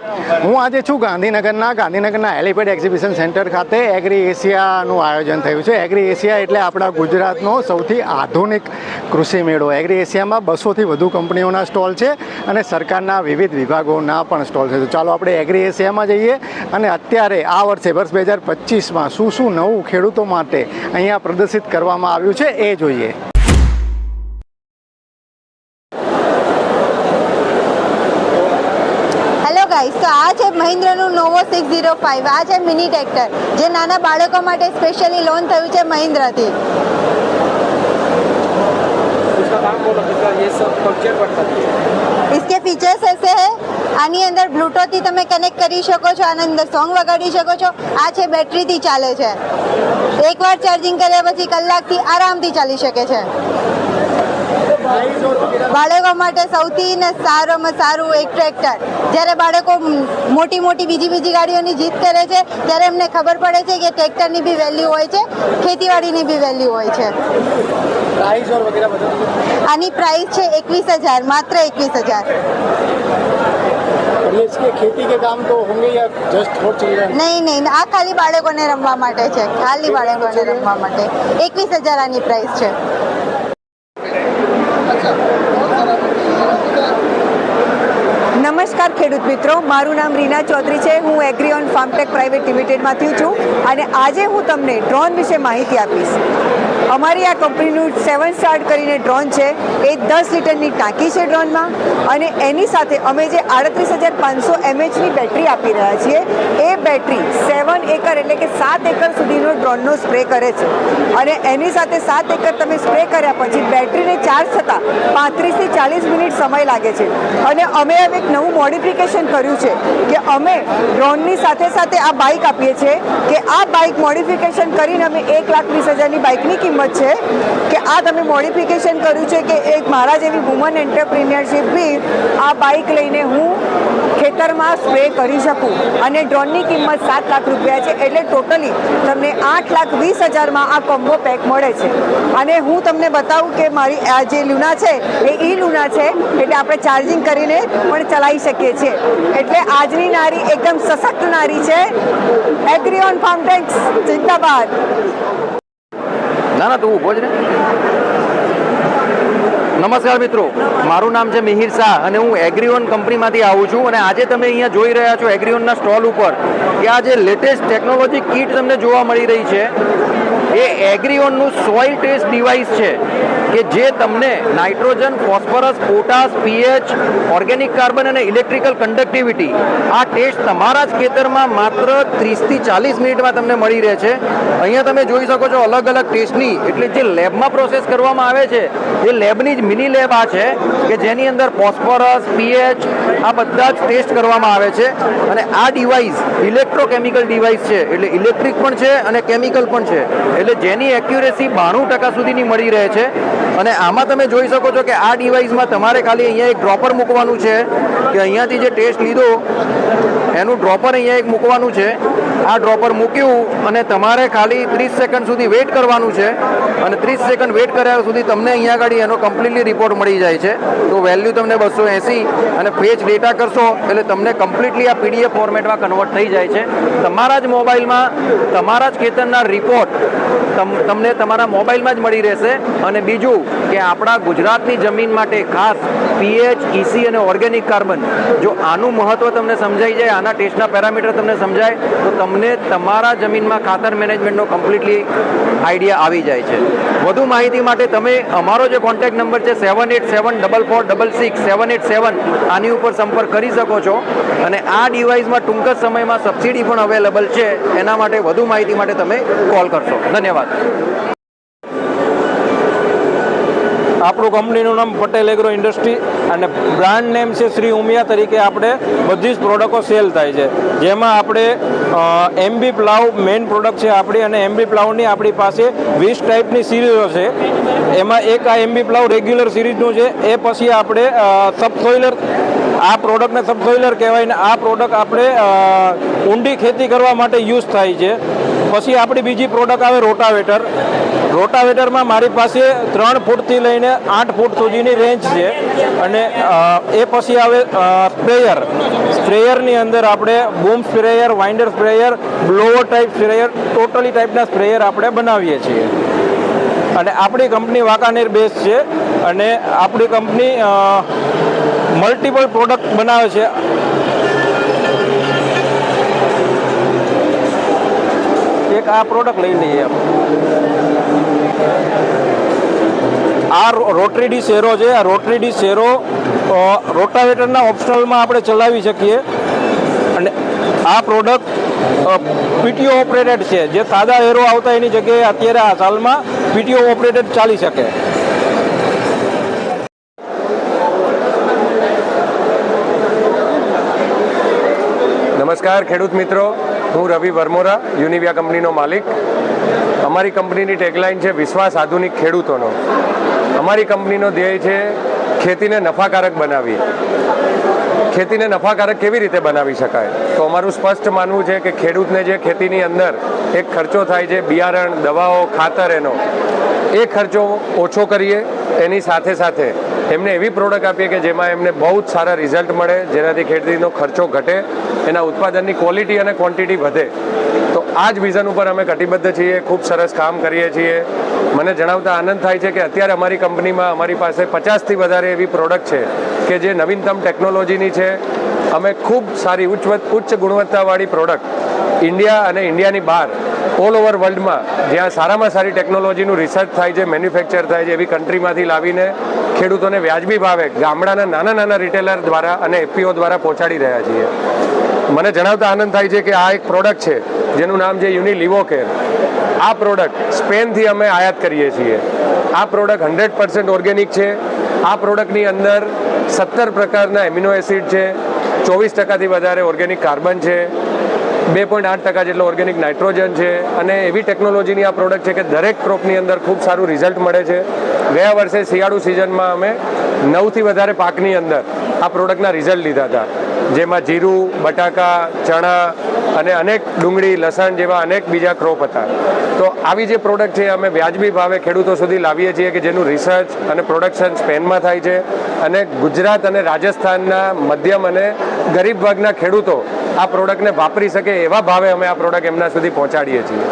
હું આજે છું ગાંધીનગરના ગાંધીનગરના હેલિપેડ એક્ઝિબિશન સેન્ટર ખાતે એગ્રી એશિયાનું આયોજન થયું છે. એગ્રી એશિયા એટલે આપણા ગુજરાતનો સૌથી આધુનિક કૃષિ મેળો. એગ્રી એશિયામાં બસોથી વધુ કંપનીઓના સ્ટોલ છે અને સરકારના વિવિધ વિભાગોના પણ સ્ટોલ છે. તો ચાલો આપણે એગ્રી એશિયામાં જઈએ અને અત્યારે આ વર્ષે, વર્ષ બે હજાર પચીસમાં શું શું નવું ખેડૂતો માટે અહીંયા પ્રદર્શિત કરવામાં આવ્યું છે એ જોઈએ હેલો ગાઈસ તો આ છે મહિન્દ્રનું નોવો સિક્સ ઝીરો ફાઇવ આ છે મિની ટ્રેક્ટર જે નાના બાળકો માટે સ્પેશિયલી લોન થયું છે મહિન્દ્રથી उसका नाम बोलो कितना ये सब फंक्शन पड़ता है इसके फीचर्स ऐसे है આની અંદર બ્લૂટૂથથી તમે કનેક્ટ કરી શકો છો આની અંદર સોંગ વગાડી શકો છો આ છે બેટરીથી ચાલે છે એકવાર ચાર્જિંગ કર્યા પછી કલાકથી આરામથી ચાલી શકે છે બાળકો માટે સૌથી ને સારામાં સારું એક ટ્રેક્ટર જ્યારે બાળકો મોટી મોટી બીજી બીજી ગાડીઓની જીત કરે છે ત્યારે એમને ખબર પડે છે કે ટ્રેક્ટરની બી વેલ્યુ હોય છે ખેતીવાડીની બી વેલ્યુ હોય છે प्राइस और वगैरह बता दीजिए આની પ્રાઇસ છે એકવીસ હજાર માત્ર એકવીસ હજાર और ये इसके खेती के काम तो होंगे या जस्ट फॉर चिल्ड्रन નહીં નહીં આ ખાલી બાળકોને રમવા માટે છે ખાલી બાળકોને રમવા માટે એકવીસ હજાર આની પ્રાઇસ છે નમસ્કાર ખેડૂત મિત્રો. મારું નામ રીના ચૌધરી છે. હું એગ્રીઓન ફાર્મટેક પ્રાઇવેટ લિમિટેડમાંથી છું અને આજે હું તમને ડ્રોન વિશે માહિતી આપીશ. અમારી આ કંપનીનું સેવન સ્ટાર્ટ કરીને ડ્રોન છે. એ દસ લીટરની ટાંકી છે ડ્રોનમાં અને એની સાથે અમે જે આડત્રીસ હજાર પાંચસો એમએચની બેટરી આપી રહ્યા છીએ, એ બેટરી સેવન એકર એટલે કે સાત એકર સુધીનો ડ્રોનનો સ્પ્રે કરે છે. અને એની સાથે સાત એકર તમે સ્પ્રે કર્યા પછી બેટરીને ચાર્જ થતાં પાંત્રીસથી ચાલીસ મિનિટ સમય લાગે છે. અને અમે એક નવું મોડિફિકેશન કર્યું છે કે અમે ડ્રોનની સાથે સાથે આ બાઇક આપીએ છીએ કે આ બાઇક મોડિફિકેશન કરીને અમે એક લાખ વીસ હજારની બાઇકની કિંમત છે કે આ તમે મોડિફિકેશન કર્યું છે કે એક મારા જેવી વુમન એન્ટરપ્રિન્યોરશિપ બી આ બાઇક લઈને હું ખેતરમાં સ્પ્રે કરી શકું. અને ડ્રોનની કિંમત સાત લાખ રૂપિયા છે એટલે ટોટલી તમને આઠ લાખ વીસ હજારમાં આ કોમ્બો પેક મળે છે. અને હું તમને બતાવું કે મારી આ જે લુના છે એ ઈ લુના છે એટલે આપણે ચાર્જિંગ કરીને પણ ચલાવી શકીએ. છીએ. એટલે આજની નારી એકદમ સશક્ત નારી છે. એગ્રીઓન ફાર્મટેક્સ જિંદાબાદ. ના ના, તું ઊભો જ નમસ્કાર મિત્રો, મારું નામ છે મિહિર શાહ અને હું એગ્રીઓન કંપનીમાંથી આવું છું અને આજે તમે અહીંયા જોઈ રહ્યા છો એગ્રીઓનના સ્ટોલ ઉપર કે આ જે લેટેસ્ટ ટેકનોલોજી કીટ તમને જોવા મળી રહી છે. એ એગ્રીઓનનું સોઇલ ટેસ્ટ ડિવાઇસ છે કે જે તમને nitrogen phosphorus potash pH organic carbon અને ઇલેક્ટ્રિકલ કન્ડક્ટિવિટી આ ટેસ્ટ તમારા જ ખેતરમાં માત્ર ત્રીસથી ચાલીસ મિનિટમાં તમને મળી રહે છે. અહીંયા તમે જોઈ શકો છો અલગ અલગ ટેસ્ટની એટલે જે લેબમાં પ્રોસેસ કરવામાં આવે છે, એ લેબની જ મિની લેબ આ છે કે જેની અંદર ફોસ્ફરસ પીએચ આ બધા જ ટેસ્ટ કરવામાં આવે છે. અને આ ડિવાઇસ ઇલેક્ટ્રોકેમિકલ ડિવાઇસ છે, એટલે ઇલેક્ટ્રિક પણ છે અને કેમિકલ પણ છે. એટલે જેની એક્યુરેસી બાણું ટકા સુધીની મળી રહે છે. અને આમાં તમે જોઈ શકો છો કે આ ડિવાઇસમાં તમારે ખાલી અહીંયા એક ડ્રોપર મૂકવાનું છે. કે અહીંયાથી જે ટેસ્ટ લીધો, એનું ડ્રોપર અહીંયા એક મૂકવાનું છે. આ ડ્રોપર મૂક્યું અને તમારે ખાલી ત્રીસ સેકન્ડ સુધી વેઇટ કરવાનું છે. અને ત્રીસ સેકન્ડ વેઇટ કર્યા સુધી તમને અહીંયા આગળ એનો કમ્પ્લીટલી રિપોર્ટ મળી જાય છે. તો વેલ્યુ તમને બસો એંસી અને પેજ ડેટા કરશો એટલે તમને કમ્પ્લીટલી આ પીડીએફ ફોર્મેટમાં કન્વર્ટ થઈ જાય છે. તમારા જ મોબાઈલમાં, તમારા જ ખેતરના રિપોર્ટ તમ- તમને તમારા મોબાઈલમાં જ મળી રહેશે. અને બીજું કે આપણા ગુજરાતની જમીન માટે ખાસ પીએચ ઇસી અને ઓર્ગેનિક કાર્બન, જો આનું મહત્વ તમને સમજાઈ જાય, આના ટેસ્ટના પેરામીટર તમને સમજાય, તો તમને તમારા જમીનમાં ખાતર મેનેજમેન્ટનો કમ્પ્લીટલી આઈડિયા આવી જાય છે. વધુ માહિતી માટે તમે અમારો જે કોન્ટેક્ટ નંબર છે seven eight seven double four double six seven eight seven આની ઉપર સંપર્ક કરી શકો છો. અને આ ડિવાઇસમાં ટૂંક જ સમયમાં સબસિડી પણ અવેલેબલ છે. એના માટે વધુ માહિતી માટે તમે કોલ કરશો. ધન્યવાદ. આપણું કંપનીનું નામ પટેલ એગ્રો ઇન્ડસ્ટ્રી અને બ્રાન્ડ નેમ છે શ્રી ઉમિયા તરીકે આપણે બધી જ પ્રોડક્ટો સેલ થાય છે. જેમાં આપણે એમબી પ્લાવ મેઇન પ્રોડક્ટ છે આપણી અને એમબી પ્લાવની આપણી પાસે વીસ ટાઈપની સિરીઝો છે. એમાં એક આ એમબી પ્લાવ રેગ્યુલર સિરીઝનું છે. એ પછી આપણે સબસોઇલર આ પ્રોડક્ટને સબસોઇલર કહેવાય ને આ પ્રોડક્ટ આપણે ઊંડી ખેતી કરવા માટે યુઝ થાય છે. પછી આપણી બીજી પ્રોડક્ટ આવે રોટાવેટર રોટાવેટરમાં મારી પાસે ત્રણ ફૂટથી લઈને આઠ ફૂટ સુધીની રેન્જ છે અને એ પછી આવે સ્પ્રેયર સ્પ્રેયરની અંદર આપણે boom sprayer winder sprayer blower type sprayer totally ટાઈપના સ્પ્રેયર આપણે બનાવીએ છીએ. અને આપણી કંપની વાંકાનેર બેઝ છે અને આપણી કંપની મલ્ટિપલ પ્રોડક્ટ બનાવે છે. આ પ્રોડક્ટ લઈ લઈએ આ રોટરી ડી શેરો છે. આ રોટરી ડી શેરો રોટાવેટરના ઓપ્શનલમાં આપણે ચલાવી શકીએ. અને આ પ્રોડક્ટ પીટીઓ ઓપરેટેડ છે. જે સાદા એરો આવતા એની જગ્યાએ અત્યારે આ સાલમાં પીટીઓ ઓપરેટેડ ચાલી શકે. નમસ્કાર ખેડૂત મિત્રો. હું રવિ વરમોરા, યુનિવિયા કંપનીનો માલિક. અમારી કંપનીની ટેગલાઇન છે, વિશ્વાસ આધુનિક ખેડૂતોનો. અમારી કંપનીનો ધ્યેય છે, ખેતીને નફાકારક બનાવી ખેતીને નફાકારક કેવી રીતે બનાવી શકાય? તો અમારું સ્પષ્ટ માનવું છે કે ખેડૂતને જે ખેતીની અંદર એક ખર્ચો થાય છે, બિયારણ, દવાઓ, ખાતર એનો, એ ખર્ચો ઓછો કરીએ, એની સાથે સાથે એમને એવી પ્રોડક્ટ આપીએ કે જેમાં એમને બહુ જ સારા રિઝલ્ટ મળે, જેનાથી ખેતીનો ખર્ચો ઘટે એના ઉત્પાદનની ક્વોલિટી અને ક્વોન્ટિટી વધે. તો આ જ વિઝન ઉપર અમે કટિબદ્ધ છીએ, ખૂબ સરસ કામ કરીએ છીએ. મને જણાવતા આનંદ થાય છે કે અત્યારે અમારી કંપનીમાં અમારી પાસે પચાસથી વધારે એવી પ્રોડક્ટ છે કે જે નવીનતમ ટેકનોલોજીની છે. અમે ખૂબ સારી ઉચ્ચ ઉચ્ચ ગુણવત્તાવાળી પ્રોડક્ટ ઇન્ડિયા અને ઇન્ડિયાની બહાર ઓલ ઓવર વર્લ્ડમાં જ્યાં સારામાં સારી ટેકનોલોજીનું રિસર્ચ થાય છે મેન્યુફેક્ચર થાય છે, એવી કન્ટ્રીમાંથી લાવીને ખેડૂતોને વ્યાજબી ભાવે ગામડાના નાના નાના રિટેલર દ્વારા અને એફપીઓ દ્વારા પહોંચાડી રહ્યા છીએ. મને જણાવતા આનંદ થાય છે કે આ એક પ્રોડક્ટ છે, જેનું નામ છે યુની લિવોકેર આ પ્રોડક્ટ સ્પેનથી અમે આયાત કરીએ છીએ. આ પ્રોડક્ટ હંડ્રેડ પર્સન્ટ ઓર્ગેનિક છે. આ પ્રોડક્ટની અંદર સત્તર પ્રકારના એમિનો એસિડ છે. ચોવીસ ટકાથી વધારે ઓર્ગેનિક કાર્બન છે. બે પોઈન્ટ આઠ ટકા જેટલો ઓર્ગેનિક નાઇટ્રોજન છે. અને એવી ટેકનોલોજીની આ પ્રોડક્ટ છે કે દરેક ક્રોપની અંદર ખૂબ સારું રિઝલ્ટ મળે છે. ગયા વર્ષે શિયાળુ સિઝનમાં અમે નવથી વધારે પાકની અંદર આ પ્રોડક્ટના રિઝલ્ટ લીધા હતા. જેમાં જીરું, બટાકા, ચણા અને અનેક ડુંગળી, લસણ જેવા અનેક બીજા ક્રોપ હતા. તો આવી જે પ્રોડક્ટ છે, અમે વ્યાજબી ભાવે ખેડૂતો સુધી લાવીએ છીએ કે જેનું રિસર્ચ અને પ્રોડક્શન સ્પેનમાં થાય છે અને ગુજરાત અને રાજસ્થાનના મધ્યમ અને ગરીબ વર્ગના ખેડૂતો આ પ્રોડક્ટને વાપરી શકે એવા ભાવે અમે આ પ્રોડક્ટ એમના સુધી પહોંચાડીએ છીએ.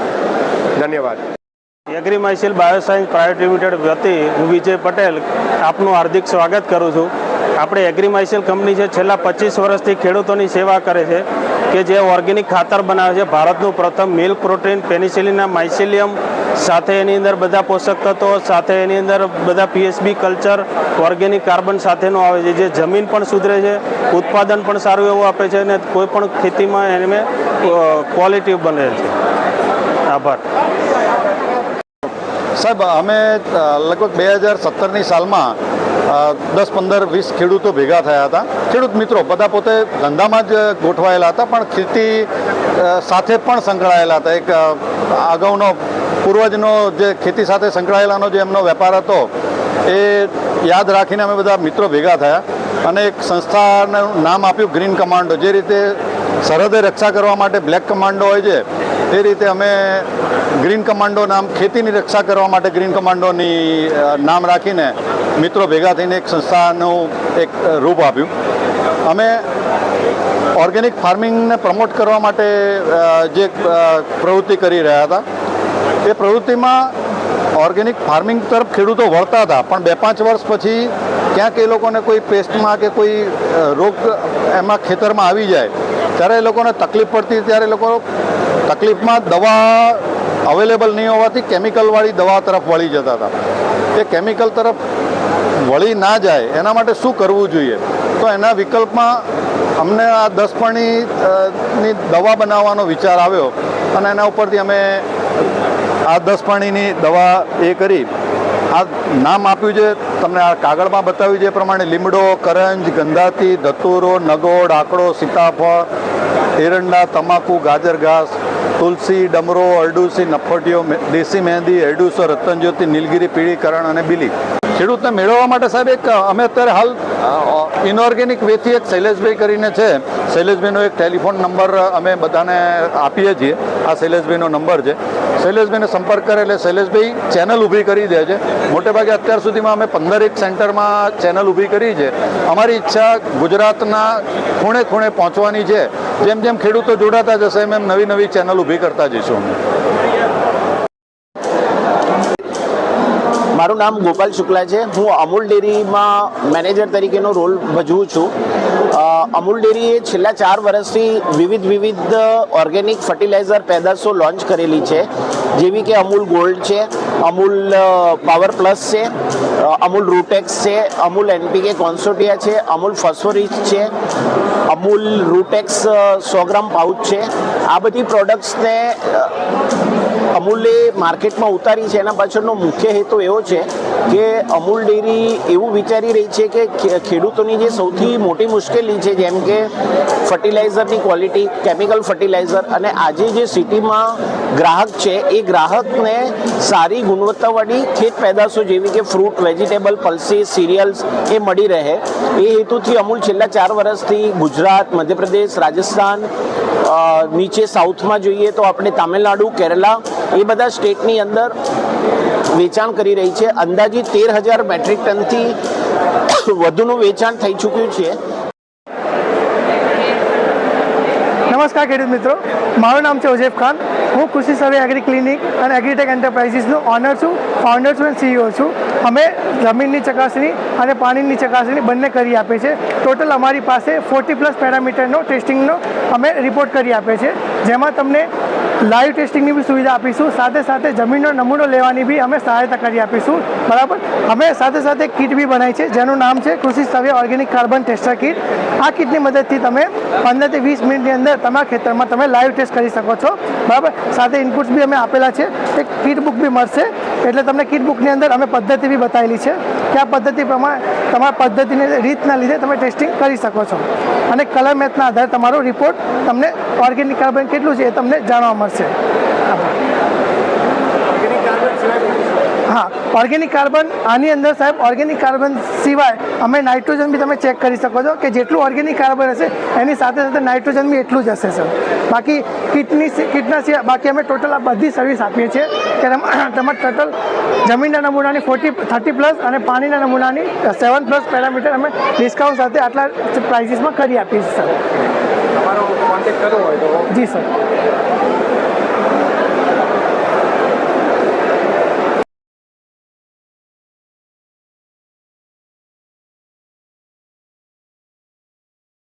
ધન્યવાદ. એગ્રીમાઇસિલ બાયોસાયન્સ પ્રાઇવેટ લિમિટેડ વતી હું વિજય પટેલ આપનું હાર્દિક સ્વાગત કરું છું. આપણે એગ્રીમાઇસિલ કંપની છે, છેલ્લા પચીસ વર્ષથી ખેડૂતોની સેવા કરે છે કે જે ઓર્ગેનિક ખાતર બનાવે છે. ભારતનું પ્રથમ મિલ્ક પ્રોટીન પેનિસિલિના માઇસિલિયમ સાથે એની અંદર બધા પોષક તત્વો, સાથે એની અંદર બધા પીએસબી કલ્ચર ઓર્ગેનિક કાર્બન સાથેનો આવે છે. જે જમીન પણ સુધરે છે, ઉત્પાદન પણ સારું એવું આપે છે અને કોઈ પણ ખેતીમાં એને ક્વોલિટી બને છે. આભાર. સાહેબ, અમે લગભગ બે હજાર સત્તરની સાલમાં દસ પંદર વીસ ખેડૂતો ભેગા થયા હતા. ખેડૂત મિત્રો, બધા પોતે ધંધામાં જ ગોઠવાયેલા હતા, પણ ખેતી સાથે પણ સંકળાયેલા હતા. એક અગાઉનો પૂર્વજનો જે ખેતી સાથે સંકળાયેલાનો જે એમનો વેપાર હતો, એ યાદ રાખીને અમે બધા મિત્રો ભેગા થયા અને એક સંસ્થાનું નામ આપ્યું ગ્રીન કમાન્ડો. જે રીતે સરહદે રક્ષા કરવા માટે બ્લેક કમાન્ડો હોય છે તે રીતે અમે ગ્રીન કમાન્ડો નામ ખેતીની રક્ષા કરવા માટે ગ્રીન કમાન્ડોની નામ રાખીને મિત્રો, ભેગા થઈને એક સંસ્થાનું એક રૂપ આપ્યું. અમે ઓર્ગેનિક ફાર્મિંગને પ્રમોટ કરવા માટે જે પ્રવૃત્તિ કરી રહ્યા હતા, એ પ્રવૃત્તિમાં ઓર્ગેનિક ફાર્મિંગ તરફ ખેડૂતો વળતા હતા. પણ બે પાંચ વર્ષ પછી ક્યાંક એ લોકોને કોઈ પેસ્ટમાં કે કોઈ રોગ એમાં ખેતરમાં આવી જાય, ત્યારે એ લોકોને તકલીફ પડતી, ત્યારે લોકો તકલીફમાં દવા અવેલેબલ નહીં હોવાથી કેમિકલવાળી દવા તરફ વળી જતા હતા. એ કેમિકલ તરફ વળી ના જાય, એના માટે શું કરવું જોઈએ? તો એના વિકલ્પમાં અમને આ દસપાણીની દવા બનાવવાનો વિચાર આવ્યો અને એના ઉપરથી અમે આ દસપાણીની દવા એ કરી. આ નામ આપ્યું છે, તમને આ કાગળમાં બતાવ્યું છે પ્રમાણે, લીમડો, કરંજ, ગંધાતી, ધતુરો નગોડ આકડો, સીતાફળ, એરંડા, તમાકુ, ગાજર ઘાસ, તુલસી, ડમરો, અરડુસી નફટીઓ દેશી મહેંદી, અરડુસો, રતનજ્યોતિ, નીલગીરી પીળી કરણ અને બીલી. ખેડૂતને મેળવવા માટે સાહેબ એક, અમે અત્યારે હાલ ઇનઓર્ગેનિક વેથી એક શૈલેષભાઈ કરીને છે. શૈલેષભાઈનો એક ટેલિફોન નંબર અમે બધાને આપીએ છીએ. આ શૈલેષભાઈનો નંબર છે. શૈલેષભાઈને સંપર્ક કરે એટલે શૈલેષભાઈ ચેનલ ઊભી કરી દે છે. મોટેભાગે અત્યાર સુધીમાં અમે પંદરેક સેન્ટરમાં ચેનલ ઊભી કરી છે. અમારી ઈચ્છા ગુજરાતના ખૂણે ખૂણે પહોંચવાની છે. જેમ જેમ ખેડૂતો જોડાતા જશે, એમ એમ નવી નવી ચેનલ ઊભી કરતા જઈશું અમે. મારું નામ ગોપાલ શુક્લા છે. હું અમૂલ ડેરીમાં મેનેજર તરીકેનો રોલ ભજવું છું. અમૂલ ડેરીએ છેલ્લા ચાર વર્ષથી વિવિધ વિવિધ ઓર્ગેનિક ફર્ટિલાઇઝર પેદાશો લોન્ચ કરેલી છે. જેવી કે અમૂલ ગોલ્ડ છે, અમૂલ પાવર પ્લસ છે અમૂલ રૂટેક્સ છે, અમૂલ એનપીકે કોન્સોટિયા છે, અમૂલ ફોસ્ફોરિસ છે, અમૂલ રૂટેક્સ સો ગ્રામ પાઉચ છે. આ બધી પ્રોડક્ટ્સને અમૂલે માર્કેટમાં ઉતારી છે. એના પાછળનો મુખ્ય હેતુ એવો છે કે અમૂલ ડેરી એવું વિચારી રહી છે કે ખેડૂતોની જે સૌથી મોટી મુશ્કેલી છે, જેમ કે ફર્ટિલાઇઝરની ક્વોલિટી, કેમિકલ ફર્ટિલાઇઝર અને આજે જે સિટીમાં ગ્રાહક છે, એ ગ્રાહકને સારી ગુણવત્તાવાળી ખેત પેદાશો જેવી કે ફ્રૂટ, વેજીટેબલ, પલ્સીસ, સિરિયલ્સ એ મળી રહે. એ હેતુથી અમૂલ છેલ્લા ચાર વર્ષથી ગુજરાત, મધ્યપ્રદેશ, રાજસ્થાન નીચે સાઉથમાં જોઈએ તો આપણે તામિલનાડુ, કેરલા એ બધા સ્ટેટની અંદર વેચાણ કરી રહી છે. અંદાજિત તેર હજાર મેટ્રિક ટનથી વધુનું વેચાણ થઈ ચૂક્યું છે. નમસ્કાર ખેડૂત મિત્રો. મારું નામ છે ઓઝેફ ખાન. હું કૃષિ સર્વે એગ્રી ક્લિનિક અને એગ્રીટેક એન્ટરપ્રાઇઝીસનો ઓનર છું ફાઉન્ડર છું અને સીઈઓ છું. અમે જમીનની ચકાસણી અને પાણીની ચકાસણી બંને કરી આપીએ છીએ. ટોટલ અમારી પાસે ફોર્ટી પ્લસ પેરામીટરનો ટેસ્ટિંગનો અમે રિપોર્ટ કરી આપીએ છીએ. જેમાં તમને લાઈવ ટેસ્ટિંગની બી સુવિધા આપીશું. સાથે સાથે જમીનનો નમૂનો લેવાની બી અમે સહાયતા કરી આપીશું. બરાબર? અમે સાથે સાથે કીટ બી બનાવી છે, જેનું નામ છે કૃષિ સવ્ય ઓર્ગેનિક કાર્બન ટેસ્ટર કીટ. આ કીટની મદદથી તમે પંદરથી વીસ મિનિટની અંદર તમારા ખેતરમાં તમે લાઈવ ટેસ્ટ કરી શકો છો. બરાબર? સાથે ઇનપુટ્સ બી અમે આપેલા છે. એક કીટ બુક બી મળશે. એટલે તમને કીટ બુકની અંદર અમે પદ્ધતિ બી બતાવેલી છે કે આ પદ્ધતિ પ્રમાણે તમારા પદ્ધતિની રીતના લીધે તમે ટેસ્ટિંગ કરી શકો છો. અને કલર મેથના આધારે તમારો રિપોર્ટ તમને ઓર્ગેનિક કાર્બન કેટલું છે એ તમને જાણવા મળશે. હા ઓર્ગેનિક કાર્બન આની અંદર સાહેબ ઓર્ગેનિક કાર્બન સિવાય અમે નાઇટ્રોજન બી તમે ચેક કરી શકો છો કે જેટલું ઓર્ગેનિક કાર્બન હશે એની સાથે સાથે નાઇટ્રોજન બી એટલું જ હશે સર બાકી કિટની કિટના સિવાય બાકી અમે ટોટલ આ બધી સર્વિસ આપીએ છીએ કે તમ- તમારે ટોટલ જમીનના નમૂનાની ફોર્ટી થર્ટી પ્લસ અને પાણીના નમૂનાની સેવન પ્લસ પેરામીટર અમે ડિસ્કાઉન્ટ સાથે આટલા પ્રાઇસીસમાં કરી આપીએ છીએ સર જી સર